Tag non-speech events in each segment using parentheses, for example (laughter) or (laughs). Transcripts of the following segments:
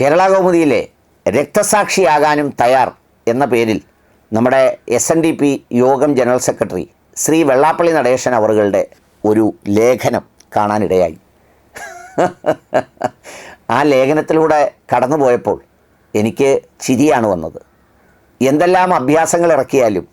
കേരള കൗമുദിയിലെ രക്തസാക്ഷിയാകാനും തയ്യാർ എന്ന പേരിൽ നമ്മുടെ എസ് എൻ ഡി പി യോഗം ജനറൽ സെക്രട്ടറി ശ്രീ വെള്ളാപ്പള്ളി നടേശൻ അവറുകളുടെ ഒരു ലേഖനം കാണാനിടയായി. ആ ലേഖനത്തിലൂടെ കടന്നുപോയപ്പോൾ എനിക്ക് ചിരിയാണ് വന്നത്. എന്തെല്ലാം അഭ്യാസങ്ങൾ ഇറക്കിയാലും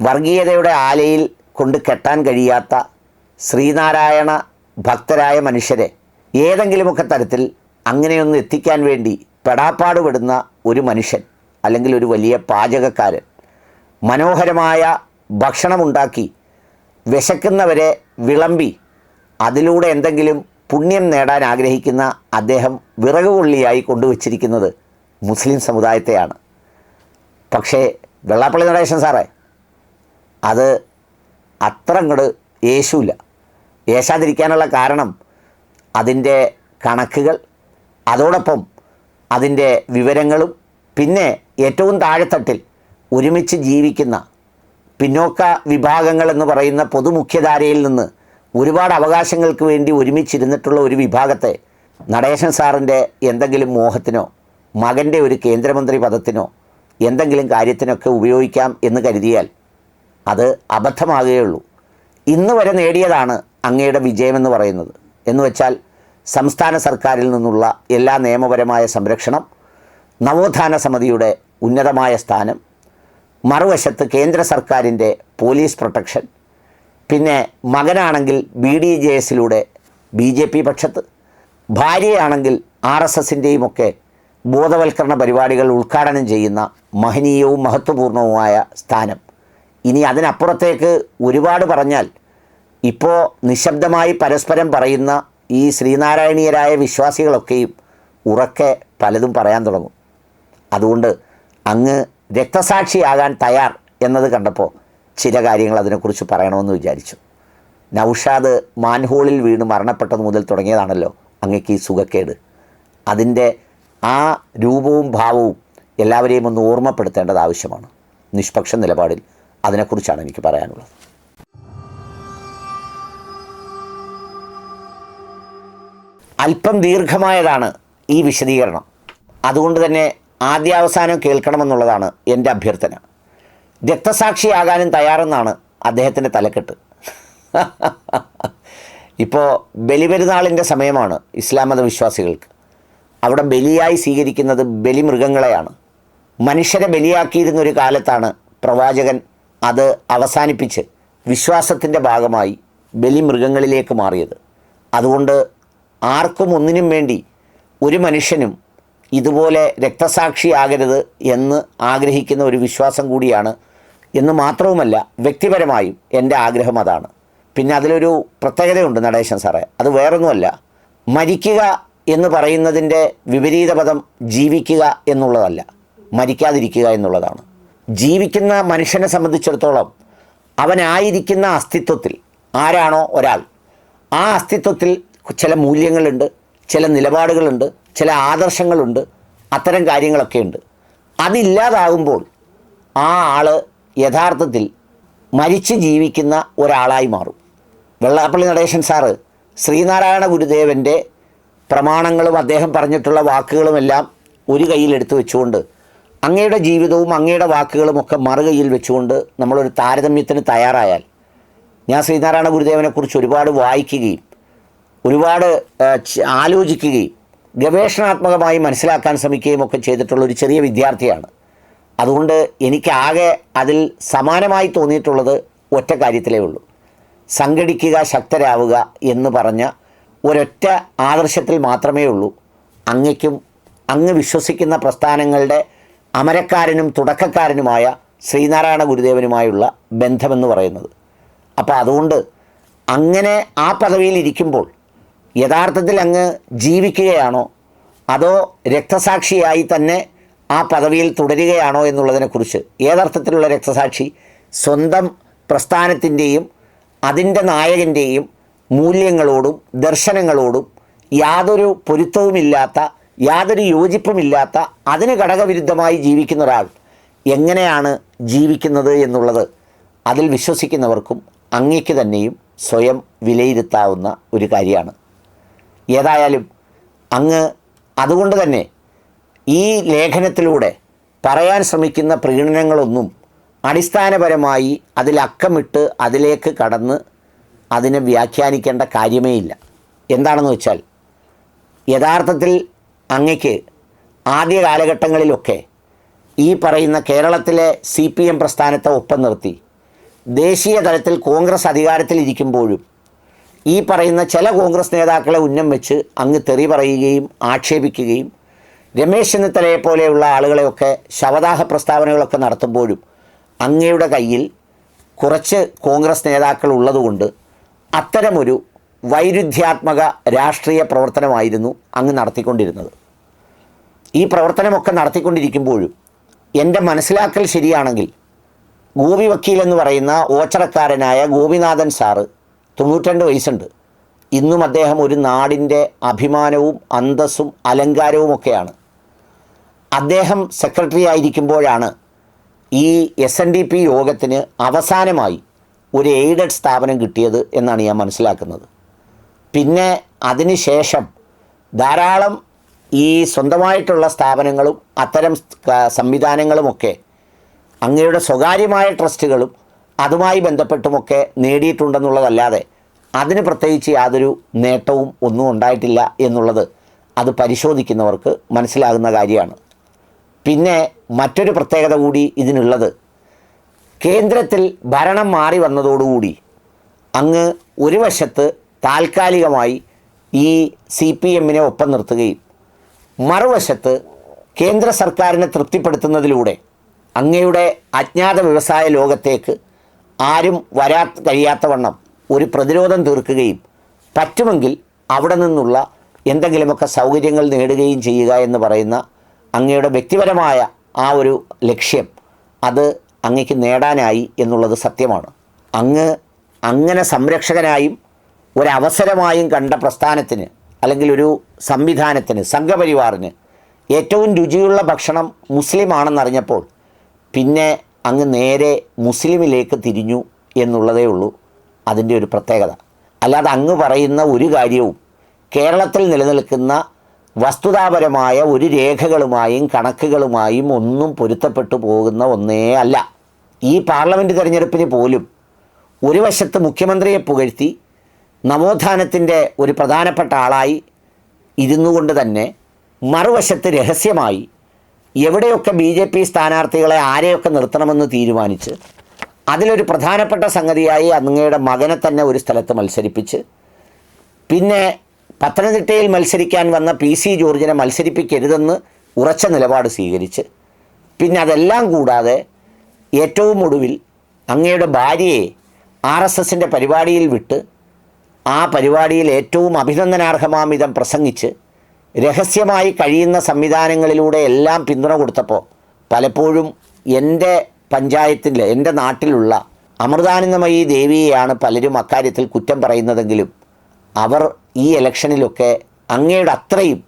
വർഗീയതയുടെ ആലയിൽ കൊണ്ട് കെട്ടാൻ കഴിയാത്ത ശ്രീനാരായണ ഭക്തരായ മനുഷ്യരെ ഏതെങ്കിലുമൊക്കെ തരത്തിൽ അങ്ങനെയൊന്ന് എത്തിക്കാൻ വേണ്ടി പെടാപ്പാടുപെടുന്ന ഒരു മനുഷ്യൻ അല്ലെങ്കിൽ ഒരു വലിയ പാചകക്കാരൻ മനോഹരമായ ഭക്ഷണമുണ്ടാക്കി വിശക്കുന്നവരെ വിളമ്പി അതിലൂടെ എന്തെങ്കിലും പുണ്യം നേടാൻ ആഗ്രഹിക്കുന്ന അദ്ദേഹം വിറകുകൊള്ളിയായി കൊണ്ടുവച്ചിരിക്കുന്നത് മുസ്ലിം സമുദായത്തെയാണ്. പക്ഷേ വെള്ളാപ്പള്ളി നടേശൻ സാറേ അത് അത്ര അങ്ങോട്ട് യേശുവില്ല. യേശാതിരിക്കാനുള്ള കാരണം അതിന്റെ കണക്കുകൾ അതോടൊപ്പം അതിന്റെ വിവരങ്ങളും പിന്നെ ഏറ്റവും താഴെത്തട്ടിൽ ഒരുമിച്ച് ജീവിക്കുന്ന പിന്നോക്ക വിഭാഗങ്ങൾ എന്ന് പറയുന്ന പൊതുമുഖ്യധാരയിൽ നിന്ന് ഒരുപാട് അവകാശങ്ങൾക്ക് വേണ്ടി ഒരുമിച്ചിരുന്നിട്ടുള്ള ഒരു വിഭാഗത്തെ നടേശൻ സാറിന്റെ എന്തെങ്കിലും മോഹത്തിനോ മകന്റെ ഒരു കേന്ദ്രമന്ത്രി പദത്തിനോ എന്തെങ്കിലും കാര്യത്തിനൊക്കെ ഉപയോഗിക്കാം എന്ന് കരുതിയാൽ അത് അബദ്ധമാകുകയുള്ളൂ. ഇന്ന് വരെ നേടിയതാണ് അങ്ങയുടെ വിജയമെന്ന് പറയുന്നത്. എന്ന് വെച്ചാൽ സംസ്ഥാന സർക്കാരിൽ നിന്നുള്ള എല്ലാ നിയമപരമായ സംരക്ഷണം നവോത്ഥാന സമിതിയുടെ ഉന്നതമായ സ്ഥാനം മറുവശത്ത് കേന്ദ്ര സർക്കാരിന്റെ പോലീസ് പ്രൊട്ടക്ഷൻ പിന്നെ മകനാണെങ്കിൽ ബി ഡി ജെ എസിലൂടെ ബി ജെ പി പക്ഷത്ത് ഭാര്യയാണെങ്കിൽ ആർ എസ് എസിന്റെയും ഒക്കെ ബോധവൽക്കരണ പരിപാടികൾ ഉദ്ഘാടനം ചെയ്യുന്ന മഹനീയവും മഹത്വപൂർണവുമായ സ്ഥാനം. ഇനി അതിനപ്പുറത്തേക്ക് ഒരുപാട് പറഞ്ഞാൽ ഇപ്പോൾ നിശബ്ദമായി പരസ്പരം പറയുന്ന ഈ ശ്രീനാരായണീയരായ വിശ്വാസികളൊക്കെയും ഉറക്കെ പലതും പറയാൻ തുടങ്ങും. അതുകൊണ്ട് അങ്ങ് രക്തസാക്ഷിയാകാൻ തയ്യാർ എന്നത് കണ്ടപ്പോൾ ചില കാര്യങ്ങൾ അതിനെക്കുറിച്ച് പറയണമെന്ന് വിചാരിച്ചു. നൗഷാദ് മാൻഹോളിൽ വീണ് മരണപ്പെട്ടത് മുതൽ തുടങ്ങിയതാണല്ലോ അങ്ങക്ക് ഈ സുഖക്കേട്. അതിന്റെ ആ രൂപവും ഭാവവും എല്ലാവരെയും ഒന്ന് ഓർമ്മപ്പെടുത്തേണ്ടത് ആവശ്യമാണ്. നിഷ്പക്ഷ നിലപാടിൽ അതിനെക്കുറിച്ചാണ് എനിക്ക് പറയാനുള്ളത്. അല്പം ദീർഘമായതാണ് ഈ വിശദീകരണം. അതുകൊണ്ട് തന്നെ ആദ്യാവസാനം കേൾക്കണമെന്നുള്ളതാണ് എന്റെ അഭ്യർത്ഥന. രക്തസാക്ഷിയാകാനും തയ്യാറെന്നാണ് അദ്ദേഹത്തിന്റെ തലക്കെട്ട്. ഇപ്പോൾ ബലിപെരുന്നാളിന്റെ സമയമാണ് ഇസ്ലാം മത വിശ്വാസികൾക്ക് അവിടെ ബലിയായി സ്വീകരിക്കുന്നത് ബലിമൃഗങ്ങളെയാണ്. മനുഷ്യരെ ബലിയാക്കിയിരുന്ന ഒരു കാലത്താണ് പ്രവാചകൻ അത് അവസാനിപ്പിച്ച് വിശ്വാസത്തിന്റെ ഭാഗമായി ബലിമൃഗങ്ങളിലേക്ക് മാറിയത്. അതുകൊണ്ട് ആർക്കും ഒന്നിനും വേണ്ടി ഒരു മനുഷ്യനും ഇതുപോലെ രക്തസാക്ഷിയാകരുത് എന്ന് ആഗ്രഹിക്കുന്ന ഒരു വിശ്വാസം കൂടിയാണ് എന്ന് മാത്രവുമല്ല വ്യക്തിപരമായും എന്റെ ആഗ്രഹം അതാണ്. പിന്നെ അതിലൊരു പ്രത്യേകതയുണ്ട് നടേശൻ സാറേ. അത് വേറൊന്നുമല്ല. മരിക്കുക എന്ന് പറയുന്നതിന്റെ വിപരീത പദം ജീവിക്കുക എന്നുള്ളതല്ല. മരിക്കാതിരിക്കുക എന്നുള്ളതാണ്. ജീവിക്കുന്ന മനുഷ്യനെ സംബന്ധിച്ചിടത്തോളം അവനായിരിക്കുന്ന അസ്തിത്വത്തിൽ ആരാണോ ഒരാൾ ആ അസ്തിത്വത്തിൽ ചില മൂല്യങ്ങളുണ്ട് ചില നിലപാടുകളുണ്ട് ചില ആദർശങ്ങളുണ്ട് അത്തരം കാര്യങ്ങളൊക്കെ ഉണ്ട് അതില്ലാതാകുമ്പോൾ ആ ആൾ യഥാർത്ഥത്തിൽ മരിച്ച് ജീവിക്കുന്ന ഒരാളായി മാറും. വെള്ളാപ്പള്ളി നടേശൻ സാറ് ശ്രീനാരായണ ഗുരുദേവന്റെ പ്രമാണങ്ങളും അദ്ദേഹം പറഞ്ഞിട്ടുള്ള വാക്കുകളുമെല്ലാം ഒരു കയ്യിൽ എടുത്തു വെച്ചുകൊണ്ട് അങ്ങയുടെ ജീവിതവും അങ്ങയുടെ വാക്കുകളുമൊക്കെ മറുകയിൽ വെച്ചുകൊണ്ട് നമ്മളൊരു താരതമ്യത്തിന് തയ്യാറായാൽ ഞാൻ ശ്രീനാരായണ ഗുരുദേവനെക്കുറിച്ച് ഒരുപാട് വായിക്കുകയും ഒരുപാട് ആലോചിക്കുകയും ഗവേഷണാത്മകമായി മനസ്സിലാക്കാൻ ശ്രമിക്കുകയും ഒക്കെ ചെയ്തിട്ടുള്ള ഒരു ചെറിയ വിദ്യാർത്ഥിയാണ്. അതുകൊണ്ട് എനിക്കാകെ അതിൽ സമാനമായി തോന്നിയിട്ടുള്ളത് ഒറ്റ കാര്യത്തിലേ ഉള്ളൂ. സംഘടിക്കുക ശക്തരാവുക എന്ന് പറഞ്ഞ ഒരൊറ്റ ആദർശത്തിൽ മാത്രമേ ഉള്ളൂ. അങ്ങയ്ക്കും അങ്ങ് വിശ്വസിക്കുന്ന പ്രസ്ഥാനങ്ങളുടെ അമരക്കാരനും തുടക്കക്കാരനുമായ ശ്രീനാരായണ ഗുരുദേവനുമായുള്ള ബന്ധമെന്ന് പറയുന്നത്. അപ്പോൾ അതുകൊണ്ട് അങ്ങനെ ആ പദവിയിൽ ഇരിക്കുമ്പോൾ യഥാർത്ഥത്തിൽ അങ്ങ് ജീവിക്കുകയാണോ? അതോ രക്തസാക്ഷിയായി തന്നെ ആ പദവിയിൽ തുടരുകയാണോ എന്നുള്ളതിനെക്കുറിച്ച് ഏതർത്ഥത്തിലുള്ള രക്തസാക്ഷി? സ്വന്തം പ്രസ്ഥാനത്തിന്റെയും അതിന്റെ നായകന്റെയും മൂല്യങ്ങളോടും ദർശനങ്ങളോടും യാതൊരു പൊരുത്തവുമില്ലാത്ത യാതൊരു യോജിപ്പുമില്ലാത്ത അതിന് ഘടകവിരുദ്ധമായി ജീവിക്കുന്ന ഒരാൾ എങ്ങനെയാണ് ജീവിക്കുന്നത് എന്നുള്ളത് അതിൽ വിശ്വസിക്കുന്നവർക്കും അങ്ങയ്ക്ക് തന്നെയും സ്വയം വിലയിരുത്താവുന്ന ഒരു കാര്യമാണ്. ഏതായാലും അങ്ങ് അതുകൊണ്ട് തന്നെ ഈ ലേഖനത്തിലൂടെ പറയാൻ ശ്രമിക്കുന്ന പ്രീണനങ്ങളൊന്നും അടിസ്ഥാനപരമായി അതിലക്കമിട്ട് അതിലേക്ക് കടന്ന് അതിനെ വ്യാഖ്യാനിക്കേണ്ട കാര്യമേ ഇല്ല. എന്താണെന്ന് വെച്ചാൽ യഥാർത്ഥത്തിൽ അങ്ങയ്ക്ക് ആദ്യ കാലഘട്ടങ്ങളിലൊക്കെ ഈ പറയുന്ന കേരളത്തിലെ സി പി എം പ്രസ്ഥാനത്തെ ഒപ്പം നിർത്തി. ദേശീയ തലത്തിൽ കോൺഗ്രസ് അധികാരത്തിലിരിക്കുമ്പോഴും ഈ പറയുന്ന ചില കോൺഗ്രസ് നേതാക്കളെ ഉന്നം വെച്ച് അങ്ങ് തെറി പറയുകയും ആക്ഷേപിക്കുകയും രമേശ് ചെന്നിത്തലയെ പോലെയുള്ള ആളുകളെയൊക്കെ ശവദാഹ പ്രസ്താവനകളൊക്കെ നടത്തുമ്പോഴും അങ്ങയുടെ കയ്യിൽ കുറച്ച് കോൺഗ്രസ് നേതാക്കൾ ഉള്ളതുകൊണ്ട് അത്തരമൊരു വൈരുദ്ധ്യാത്മക രാഷ്ട്രീയ പ്രവർത്തനമായിരുന്നു അങ്ങ് നടത്തിക്കൊണ്ടിരുന്നത്. ഈ പ്രവർത്തനമൊക്കെ നടത്തിക്കൊണ്ടിരിക്കുമ്പോഴും എന്റെ മനസ്സിലാക്കൽ ശരിയാണെങ്കിൽ ഗോപി വക്കീൽ എന്ന് പറയുന്ന ഓച്ചറക്കാരനായ ഗോപിനാഥൻ സാറ് തൊണ്ണൂറ്റിരണ്ട് വയസ്സുണ്ട്. ഇന്നും അദ്ദേഹം ഒരു നാടിന്റെ അഭിമാനവും അന്തസ്സും അലങ്കാരവുമൊക്കെയാണ് അദ്ദേഹം സെക്രട്ടറി ആയിരിക്കുമ്പോഴാണ് ഈ എസ് എൻ ഡി പി യോഗത്തിന് അവസാനമായി ഒരു എയ്ഡഡ് സ്ഥാപനം കിട്ടിയത് എന്നാണ് ഞാൻ മനസ്സിലാക്കുന്നത്. പിന്നെ അതിനുശേഷം ധാരാളം ഈ സ്വന്തമായിട്ടുള്ള സ്ഥാപനങ്ങളും അത്തരം സംവിധാനങ്ങളുമൊക്കെ അങ്ങയുടെ സ്വകാര്യമായ ട്രസ്റ്റുകളും അതുമായി ബന്ധപ്പെട്ടുമൊക്കെ നേടിയിട്ടുണ്ടെന്നുള്ളതല്ലാതെ അതിന് പ്രത്യേകിച്ച് യാതൊരു നേട്ടവും ഒന്നും ഉണ്ടായിട്ടില്ല എന്നുള്ളത് അത് പരിശോധിക്കുന്നവർക്ക് മനസ്സിലാകുന്ന കാര്യമാണ്. പിന്നെ മറ്റൊരു പ്രത്യേകത കൂടി ഇതിനുള്ളത്. കേന്ദ്രത്തിൽ ഭരണം മാറി വന്നതോടുകൂടി അങ്ങ് ഒരു വശത്ത് താൽക്കാലികമായി ഈ സി പി എമ്മിനെ ഒപ്പം നിർത്തുകയും മറുവശത്ത് കേന്ദ്ര സർക്കാരിനെ തൃപ്തിപ്പെടുത്തുന്നതിലൂടെ അങ്ങയുടെ അജ്ഞാത വ്യവസായ ലോകത്തേക്ക് ആരും വരാ കഴിയാത്തവണ്ണം ഒരു പ്രതിരോധം തീർക്കുകയും പറ്റുമെങ്കിൽ അവിടെ നിന്നുള്ള എന്തെങ്കിലുമൊക്കെ സൗകര്യങ്ങൾ നേടുകയും ചെയ്യുക എന്ന് പറയുന്ന അങ്ങയുടെ വ്യക്തിപരമായ ആ ഒരു ലക്ഷ്യം അത് അങ്ങയ്ക്ക് നേടാനായി എന്നുള്ളത് സത്യമാണ്. അങ്ങ് അങ്ങനെ സംരക്ഷകനായും ഒരവസരമായും കണ്ട പ്രസ്ഥാനത്തിന് അല്ലെങ്കിൽ ഒരു സംവിധാനത്തിന് സംഘപരിവാറിന് ഏറ്റവും രുചിയുള്ള ഭക്ഷണം മുസ്ലിം ആണെന്നറിഞ്ഞപ്പോൾ പിന്നെ അങ്ങ് നേരെ മുസ്ലിമിലേക്ക് തിരിഞ്ഞു എന്നുള്ളതേ ഉള്ളൂ അതിന്റെ ഒരു പ്രത്യേകത. അല്ലാതെ അങ്ങ് പറയുന്ന ഒരു കാര്യവും കേരളത്തിൽ നിലനിൽക്കുന്ന വസ്തുതാപരമായ ഒരു രേഖകളുമായും കണക്കുകളുമായും ഒന്നും പൊരുത്തപ്പെട്ടു പോകുന്ന ഒന്നേ അല്ല. ഈ പാർലമെന്റ് തെരഞ്ഞെടുപ്പിന് പോലും ഒരു വശത്ത് മുഖ്യമന്ത്രിയെ പുകഴ്ത്തി നവോത്ഥാനത്തിന്റെ ഒരു പ്രധാനപ്പെട്ട ആളായി ഇരുന്നു കൊണ്ട് തന്നെ മറുവശത്ത് രഹസ്യമായി എവിടെയൊക്കെ ബി ജെ പി സ്ഥാനാർത്ഥികളെ ആരെയൊക്കെ നിർത്തണമെന്ന് തീരുമാനിച്ച് അതിലൊരു പ്രധാനപ്പെട്ട സംഗതിയായി അങ്ങയുടെ മകനെ തന്നെ ഒരു സ്ഥലത്ത് മത്സരിപ്പിച്ച്. പിന്നെ പത്തനംതിട്ടയിൽ മത്സരിക്കാൻ വന്ന പി സി ജോർജിനെ മത്സരിപ്പിക്കരുതെന്ന് ഉറച്ച നിലപാട് സ്വീകരിച്ച്. പിന്നെ അതെല്ലാം കൂടാതെ ഏറ്റവും ഒടുവിൽ അങ്ങയുടെ ഭാര്യയെ ആർ എസ് എസിന്റെ പരിപാടിയിൽ വിട്ട് ആ പരിപാടിയിൽ ഏറ്റവും അഭിനന്ദനാർഹമാം വിധം പ്രസംഗിച്ച് രഹസ്യമായി കഴിയുന്ന സംവിധാനങ്ങളിലൂടെ എല്ലാം പിന്തുണ കൊടുത്തപ്പോൾ പലപ്പോഴും എന്റെ പഞ്ചായത്തിൽ എന്റെ നാട്ടിലുള്ള അമൃതാനന്ദമയി ദേവിയെയാണ് പലരും അക്കാര്യത്തിൽ കുറ്റം പറയുന്നതെങ്കിലും അവർ ഈ ഇലക്ഷനിലൊക്കെ അങ്ങയുടെ അത്രയും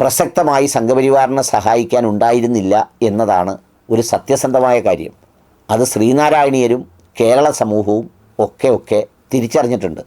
പ്രസക്തമായി സംഘപരിവാറിനെ സഹായിക്കാൻ ഉണ്ടായിരുന്നില്ല എന്നതാണ് ഒരു സത്യസന്ധമായ കാര്യം. അത് ശ്രീനാരായണീയരും കേരള സമൂഹവും ഒക്കെ ഒക്കെ തിരിച്ചറിഞ്ഞിട്ടുണ്ട്.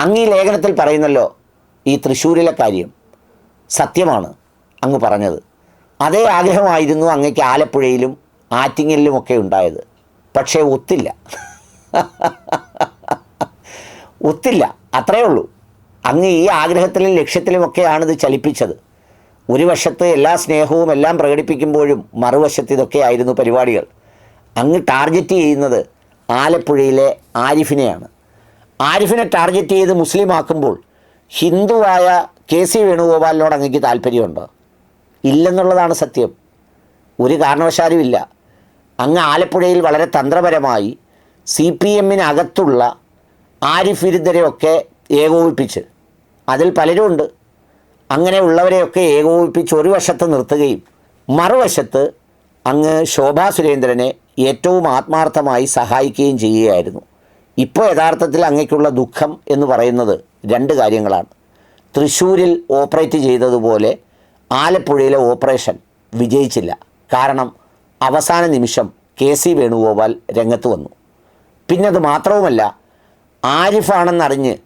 അങ്ങ് ഈ ലേഖനത്തിൽ പറയുന്നല്ലോ ഈ തൃശ്ശൂരിലെ കാര്യം. സത്യമാണ് അങ്ങ് പറഞ്ഞത്. അതേ ആഗ്രഹമായിരുന്നു അങ്ങക്ക് ആലപ്പുഴയിലും ആറ്റിങ്ങലിലുമൊക്കെ ഉണ്ടായത്. പക്ഷേ ഒത്തില്ല. (laughs) ഒത്തില്ല. അത്രയേ ഉള്ളൂ. അങ്ങ് ഈ ആഗ്രഹത്തിലും ലക്ഷ്യത്തിലുമൊക്കെയാണ് ഇത് ചലിപ്പിച്ചത്. ഒരു വശത്ത് എല്ലാ സ്നേഹവും എല്ലാം പ്രകടിപ്പിക്കുമ്പോഴും മറുവശത്ത് ഇതൊക്കെയായിരുന്നു പരിപാടികൾ. അങ്ങ് ടാർഗറ്റ് ചെയ്യുന്നത് ആലപ്പുഴയിലെ ആരിഫിനെയാണ്. ആരിഫിനെ ടാർഗറ്റ് ചെയ്ത് മുസ്ലിമാക്കുമ്പോൾ ഹിന്ദുവായ കെ സി വേണുഗോപാലിനോട് അങ്ങക്ക് താല്പര്യമുണ്ടോ? ഇല്ലെന്നുള്ളതാണ് സത്യം. ഒരു കാരണവശാലും ഇല്ല അങ്ങ് ആലപ്പുഴയിൽ വളരെ തന്ത്രപരമായി സി പി എമ്മിനകത്തുള്ള ആരിഫ് വിരുദ്ധരെയൊക്കെ ഏകോപിപ്പിച്ച് അതിൽ പലരുമുണ്ട്. അങ്ങനെയുള്ളവരെയൊക്കെ ഏകോപിപ്പിച്ച് ഒരു വശത്ത് നിർത്തുകയും മറുവശത്ത് അങ്ങ് ശോഭാ സുരേന്ദ്രനെ ഏറ്റവും ആത്മാർത്ഥമായി സഹായിക്കുകയും ചെയ്യുകയായിരുന്നു. ഇപ്പോൾ യഥാർത്ഥത്തിൽ അങ്ങയ്ക്കുള്ള ദുഃഖം എന്ന് പറയുന്നത് രണ്ട് കാര്യങ്ങളാണ്. തൃശ്ശൂരിൽ ഓപ്പറേറ്റ് ചെയ്തതുപോലെ ആലപ്പുഴയിലെ ഓപ്പറേഷൻ വിജയിച്ചില്ല. കാരണം അവസാന നിമിഷം കെ സി വേണുഗോപാൽ രംഗത്ത് വന്നു. പിന്നെ അത് മാത്രവുമല്ല ആരിഫാണെന്നറിഞ്ഞ്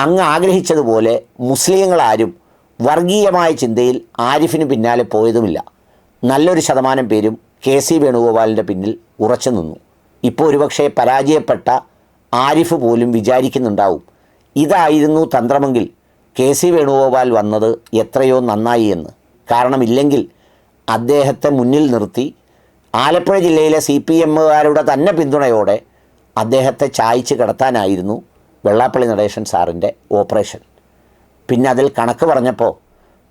അങ്ങ് ആഗ്രഹിച്ചതുപോലെ മുസ്ലിങ്ങളാരും വർഗീയമായ ചിന്തയിൽ ആരിഫിന് പിന്നാലെ പോയതുമില്ല. നല്ലൊരു ശതമാനം പേരും കെ സി വേണുഗോപാലിന്റെ പിന്നിൽ ഉറച്ചു നിന്നു. ഇപ്പോൾ ഒരുപക്ഷെ പരാജയപ്പെട്ട ആരിഫ് പോലും വിചാരിക്കുന്നുണ്ടാവും. ഇതായിരുന്നു തന്ത്രമെങ്കിൽ കെ സി വേണുഗോപാൽ വന്നത് എത്രയോ നന്നായി എന്ന്. കാരണമില്ലെങ്കിൽ അദ്ദേഹത്തെ മുന്നിൽ നിർത്തി ആലപ്പുഴ ജില്ലയിലെ സി പി എമ്മുകാരുടെ തന്നെ പിന്തുണയോടെ അദ്ദേഹത്തെ ചായച്ച് കിടത്താനായിരുന്നു വെള്ളാപ്പള്ളി നടേശൻ സാറിന്റെ ഓപ്പറേഷൻ. പിന്നെ അതിൽ കണക്ക് പറഞ്ഞപ്പോൾ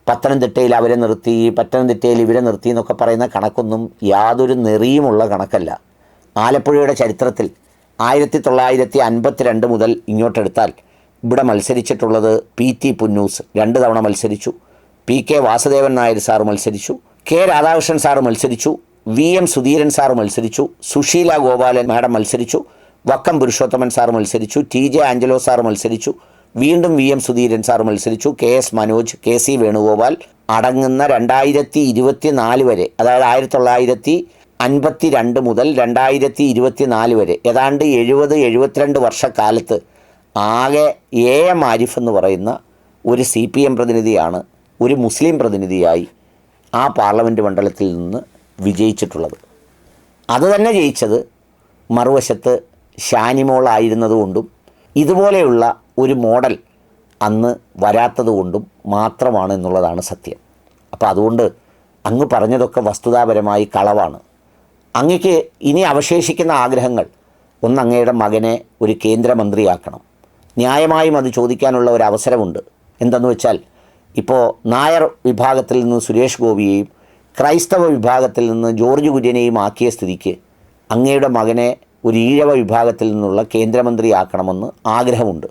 പത്തനംതിട്ടയിൽ അവരെ നിർത്തി പത്തനംതിട്ടയിൽ ഇവരെ നിർത്തി എന്നൊക്കെ പറയുന്ന കണക്കൊന്നും യാതൊരു നെറിയുമുള്ള കണക്കല്ല. ആലപ്പുഴയുടെ ചരിത്രത്തിൽ ആയിരത്തി തൊള്ളായിരത്തി അൻപത്തിരണ്ട് മുതൽ ഇങ്ങോട്ടെടുത്താൽ ഇവിടെ മത്സരിച്ചിട്ടുള്ളത് പി ടി പുന്നൂസ് രണ്ട് തവണ മത്സരിച്ചു. P K Vasudevan Nair sir മത്സരിച്ചു. കെ രാധാകൃഷ്ണൻ സാർ മത്സരിച്ചു. വി എം സുധീരൻ സാർ മത്സരിച്ചു. സുശീല ഗോപാലൻ മാഡം മത്സരിച്ചു. വക്കം പുരുഷോത്തമൻ സാർ മത്സരിച്ചു. ടി ജെ ആഞ്ചലോ സാർ മത്സരിച്ചു. വീണ്ടും വി എം സുധീരൻ സാർ മത്സരിച്ചു. K S Manoj K C Venugopal അടങ്ങുന്ന രണ്ടായിരത്തി ഇരുപത്തി നാല് വരെ അതായത് ആയിരത്തി തൊള്ളായിരത്തി അൻപത്തി രണ്ട് മുതൽ രണ്ടായിരത്തി ഇരുപത്തി നാല് വരെ ഏതാണ്ട് എഴുപത് എഴുപത്തിരണ്ട് വർഷക്കാലത്ത് ആകെ എ എം ആരിഫ് എന്ന് പറയുന്ന ഒരു സി പി എം പ്രതിനിധിയാണ് ഒരു മുസ്ലിം പ്രതിനിധിയായി ആ പാർലമെന്റ് മണ്ഡലത്തിൽ നിന്ന് വിജയിച്ചിട്ടുള്ളത്. അത് തന്നെ ജയിച്ചത് മറുവശത്ത് ഷാനിമോളായിരുന്നതുകൊണ്ടും ഇതുപോലെയുള്ള ഒരു മോഡൽ അന്ന് വരാത്തതുകൊണ്ടും മാത്രമാണ് എന്നുള്ളതാണ് സത്യം. അപ്പോൾ അതുകൊണ്ട് അങ്ങ് പറഞ്ഞതൊക്കെ വസ്തുതാപരമായി കളവാണ്. അങ്ങക്ക് ഇനി അവശേഷിക്കുന്ന ആഗ്രഹങ്ങൾ ഒന്ന് അങ്ങയുടെ മകനെ ഒരു കേന്ദ്രമന്ത്രിയാക്കണം. ന്യായമായും അത് ചോദിക്കാനുള്ള ഒരു അവസരമുണ്ട്. എന്തെന്ന് വെച്ചാൽ ഇപ്പോൾ നായർ വിഭാഗത്തിൽ നിന്ന് സുരേഷ് ഗോപിയെയും ക്രൈസ്തവ വിഭാഗത്തിൽ നിന്ന് ജോർജ് കുര്യനെയും ആക്കിയ സ്ഥിതിക്ക് അങ്ങയുടെ മകനെ ഒരു ഈഴവ വിഭാഗത്തിൽ നിന്നുള്ള കേന്ദ്രമന്ത്രിയാക്കണമെന്ന് ആഗ്രഹമുണ്ട്.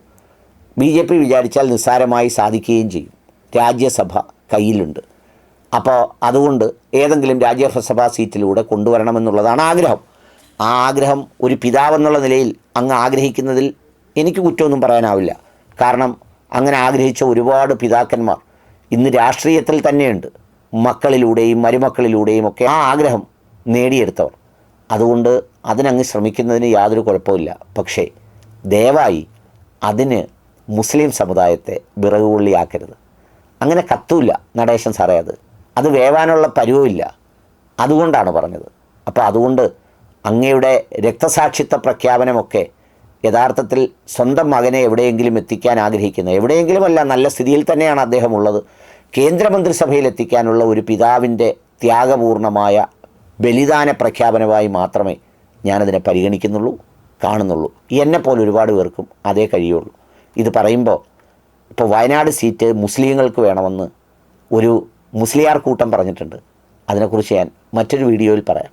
ബി ജെ പി വിചാരിച്ചാൽ നിസ്സാരമായി സാധിക്കുകയും ചെയ്യും. രാജ്യസഭ കയ്യിലുണ്ട്. അപ്പോൾ അതുകൊണ്ട് ഏതെങ്കിലും രാജ്യസഭാ സീറ്റിലൂടെ കൊണ്ടുവരണമെന്നുള്ളതാണ് ആഗ്രഹം. ആ ആഗ്രഹം ഒരു പിതാവെന്നുള്ള നിലയിൽ അങ്ങ് ആഗ്രഹിക്കുന്നതിൽ എനിക്ക് കുറ്റമൊന്നും പറയാനാവില്ല. കാരണം അങ്ങനെ ആഗ്രഹിച്ച ഒരുപാട് പിതാക്കന്മാർ ഇന്ന് രാഷ്ട്രീയത്തിൽ തന്നെയുണ്ട്. മക്കളിലൂടെയും മരുമക്കളിലൂടെയും ഒക്കെ ആ ആഗ്രഹം നേടിയെടുത്തവർ. അതുകൊണ്ട് അതിനങ്ങ് ശ്രമിക്കുന്നതിന് യാതൊരു കുഴപ്പമില്ല പക്ഷേ ദയവായി അതിന് മുസ്ലിം സമുദായത്തെ വിറകുകൊള്ളിയാക്കരുത് അങ്ങനെ കത്തൂല്ല നടേശൻ സാറേ അത്. അത് വേവാനുള്ള പരുവില്ല അതുകൊണ്ടാണ് പറഞ്ഞത്. അപ്പോൾ അതുകൊണ്ട് അങ്ങയുടെ രക്തസാക്ഷിത്വ പ്രഖ്യാപനമൊക്കെ യഥാർത്ഥത്തിൽ സ്വന്തം മകനെ എവിടെയെങ്കിലും എത്തിക്കാൻ ആഗ്രഹിക്കുന്നത്. എവിടെയെങ്കിലും അല്ല നല്ല സ്ഥിതിയിൽ തന്നെയാണ് അദ്ദേഹം ഉള്ളത് കേന്ദ്രമന്ത്രിസഭയിൽ എത്തിക്കാനുള്ള ഒരു പിതാവിന്റെ ത്യാഗപൂർണമായ ബലിദാന പ്രഖ്യാപനമായി മാത്രമേ ഞാനതിനെ പരിഗണിക്കുന്നുള്ളൂ കാണുന്നുള്ളൂ. എന്നെപ്പോലെ ഒരുപാട് പേർക്കും അതേ കഴിയുള്ളൂ. ഇത് പറയുമ്പോൾ ഇപ്പോൾ വയനാട് സീറ്റ് മുസ്ലിങ്ങൾക്ക് വേണമെന്ന് ഒരു മുസ്ലിയാർ കൂട്ടം പറഞ്ഞിട്ടുണ്ട്. അതിനെക്കുറിച്ച് ഞാൻ മറ്റൊരു വീഡിയോയിൽ പറയാം.